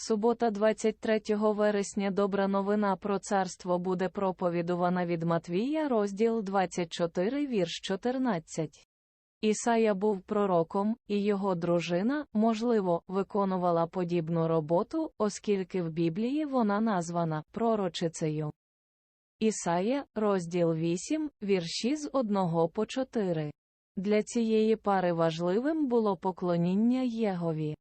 Субота 23 вересня добра новина про царство буде проповідувана від Матвія, розділ 24, вірш 14. Ісая був пророком, і його дружина, можливо, виконувала подібну роботу, оскільки в Біблії вона названа пророчицею. Ісая, розділ 8, вірші з 1 по 4. Для цієї пари важливим було поклоніння Єгові.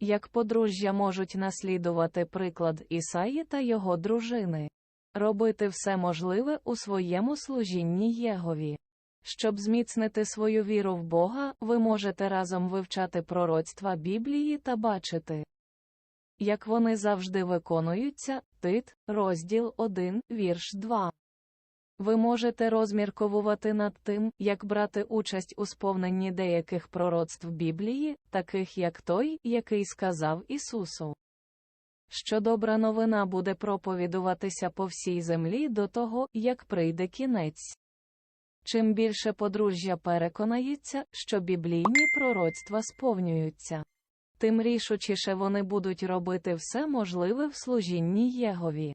Як подружжя можуть наслідувати приклад Ісаї та його дружини, робити все можливе у своєму служінні Єгові. Щоб зміцнити свою віру в Бога, ви можете разом вивчати пророцтва Біблії та бачити, як вони завжди виконуються, Тит, розділ 1, вірш 2. Ви можете розмірковувати над тим, як брати участь у сповненні деяких пророцтв Біблії, таких як той, який сказав Ісусу. Що добра новина буде проповідуватися по всій землі до того, як прийде кінець. Чим більше подружжя переконається, що біблійні пророцтва сповнюються, тим рішучіше вони будуть робити все можливе в служінні Єгові.